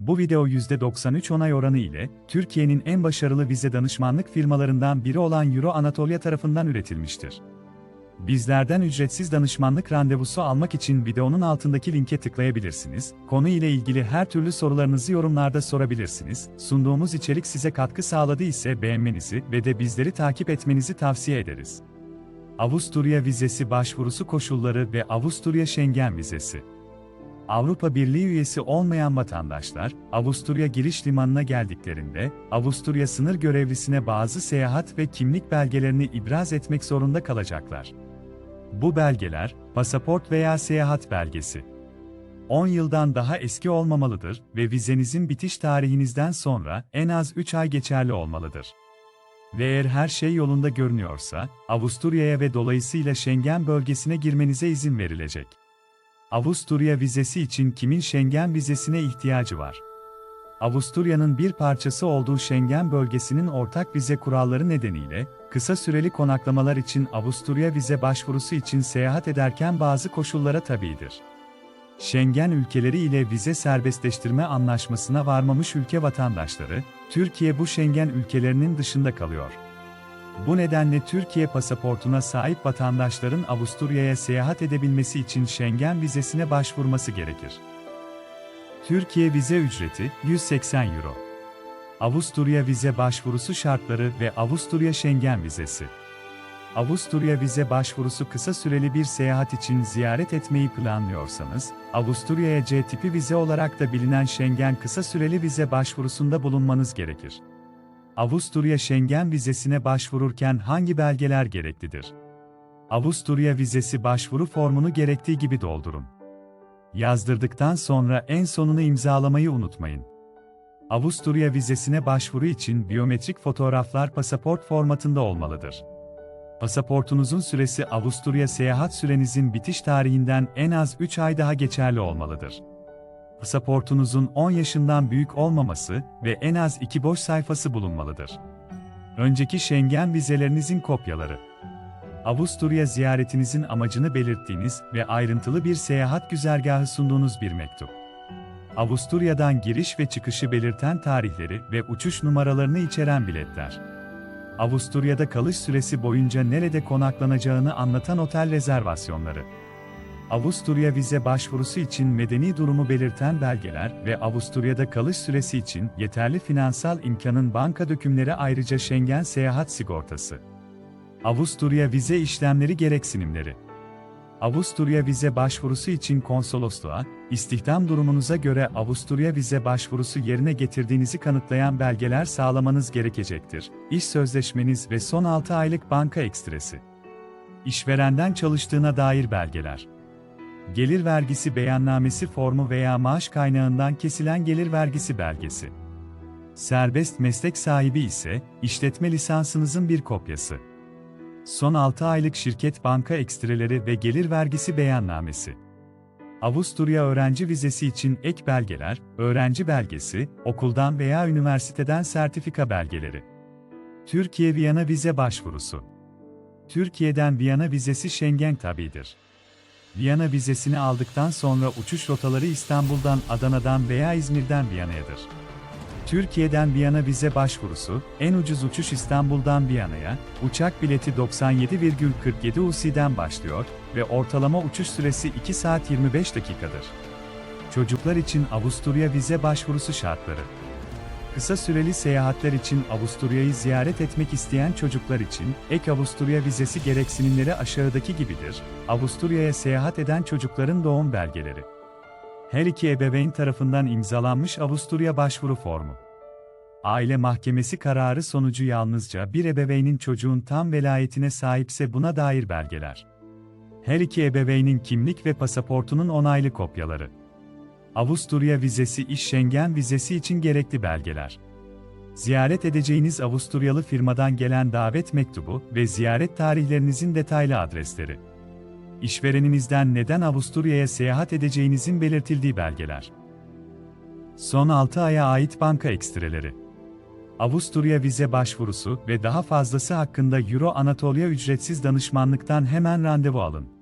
Bu video %93 onay oranı ile Türkiye'nin en başarılı vize danışmanlık firmalarından biri olan Euro Anatolia tarafından üretilmiştir. Bizlerden ücretsiz danışmanlık randevusu almak için videonun altındaki linke tıklayabilirsiniz. Konu ile ilgili her türlü sorularınızı yorumlarda sorabilirsiniz. Sunduğumuz içerik size katkı sağladı ise beğenmenizi ve de bizleri takip etmenizi tavsiye ederiz. Avusturya vizesi başvurusu koşulları ve Avusturya Schengen vizesi. Avrupa Birliği üyesi olmayan vatandaşlar, Avusturya giriş limanına geldiklerinde, Avusturya sınır görevlisine bazı seyahat ve kimlik belgelerini ibraz etmek zorunda kalacaklar. Bu belgeler, pasaport veya seyahat belgesi. 10 yıldan daha eski olmamalıdır ve vizenizin bitiş tarihinizden sonra en az 3 ay geçerli olmalıdır. Ve eğer her şey yolunda görünüyorsa, Avusturya'ya ve dolayısıyla Schengen bölgesine girmenize izin verilecek. Avusturya vizesi için kimin Schengen vizesine ihtiyacı var? Avusturya'nın bir parçası olduğu Schengen bölgesinin ortak vize kuralları nedeniyle, kısa süreli konaklamalar için Avusturya vize başvurusu için seyahat ederken bazı koşullara tabidir. Schengen ülkeleri ile vize serbestleştirme anlaşmasına varmamış ülke vatandaşları, Türkiye bu Schengen ülkelerinin dışında kalıyor. Bu nedenle Türkiye pasaportuna sahip vatandaşların Avusturya'ya seyahat edebilmesi için Schengen vizesine başvurması gerekir. Türkiye vize ücreti 180 euro. Avusturya vize başvurusu şartları ve Avusturya Schengen vizesi. Avusturya vize başvurusu kısa süreli bir seyahat için ziyaret etmeyi planlıyorsanız, Avusturya'ya C tipi vize olarak da bilinen Schengen kısa süreli vize başvurusunda bulunmanız gerekir. Avusturya Schengen vizesine başvururken hangi belgeler gereklidir? Avusturya vizesi başvuru formunu gerektiği gibi doldurun. Yazdırdıktan sonra en sonunu imzalamayı unutmayın. Avusturya vizesine başvuru için biyometrik fotoğraflar pasaport formatında olmalıdır. Pasaportunuzun süresi Avusturya seyahat sürenizin bitiş tarihinden en az 3 ay daha geçerli olmalıdır. Pasaportunuzun 10 yaşından büyük olmaması ve en az 2 boş sayfası bulunmalıdır. Önceki Schengen vizelerinizin kopyaları. Avusturya ziyaretinizin amacını belirttiğiniz ve ayrıntılı bir seyahat güzergahı sunduğunuz bir mektup. Avusturya'dan giriş ve çıkışı belirten tarihleri ve uçuş numaralarını içeren biletler. Avusturya'da kalış süresi boyunca nerede konaklanacağını anlatan otel rezervasyonları. Avusturya vize başvurusu için medeni durumu belirten belgeler ve Avusturya'da kalış süresi için yeterli finansal imkanın banka dökümleri ayrıca Schengen seyahat sigortası. Avusturya vize işlemleri gereksinimleri. Avusturya vize başvurusu için konsolosluğa, istihdam durumunuza göre Avusturya vize başvurusu yerine getirdiğinizi kanıtlayan belgeler sağlamanız gerekecektir. İş sözleşmeniz ve son 6 aylık banka ekstresi. İşverenden çalıştığına dair belgeler. Gelir vergisi beyannamesi formu veya maaş kaynağından kesilen gelir vergisi belgesi. Serbest meslek sahibi ise işletme lisansınızın bir kopyası. Son 6 aylık şirket banka ekstreleri ve gelir vergisi beyannamesi. Avusturya öğrenci vizesi için ek belgeler, öğrenci belgesi, okuldan veya üniversiteden sertifika belgeleri. Türkiye Viyana vize başvurusu. Türkiye'den Viyana vizesi Schengen tabidir. Viyana vizesini aldıktan sonra uçuş rotaları İstanbul'dan, Adana'dan veya İzmir'den Viyana'yadır. Türkiye'den Viyana vize başvurusu, en ucuz uçuş İstanbul'dan Viyana'ya, uçak bileti 97,47 USİ'den başlıyor ve ortalama uçuş süresi 2 saat 25 dakikadır. Çocuklar için Avusturya vize başvurusu şartları. Kısa süreli seyahatler için Avusturya'yı ziyaret etmek isteyen çocuklar için ek Avusturya vizesi gereksinimleri aşağıdaki gibidir. Avusturya'ya seyahat eden çocukların doğum belgeleri. Her iki ebeveyn tarafından imzalanmış Avusturya başvuru formu. Aile mahkemesi kararı sonucu yalnızca bir ebeveynin çocuğun tam velayetine sahipse buna dair belgeler. Her iki ebeveynin kimlik ve pasaportunun onaylı kopyaları. Avusturya vizesi iş Schengen vizesi için gerekli belgeler. Ziyaret edeceğiniz Avusturyalı firmadan gelen davet mektubu ve ziyaret tarihlerinizin detaylı adresleri. İşvereninizden neden Avusturya'ya seyahat edeceğinizin belirtildiği belgeler. Son 6 aya ait banka ekstreleri. Avusturya vize başvurusu ve daha fazlası hakkında Euro Anatolia ücretsiz danışmanlıktan hemen randevu alın.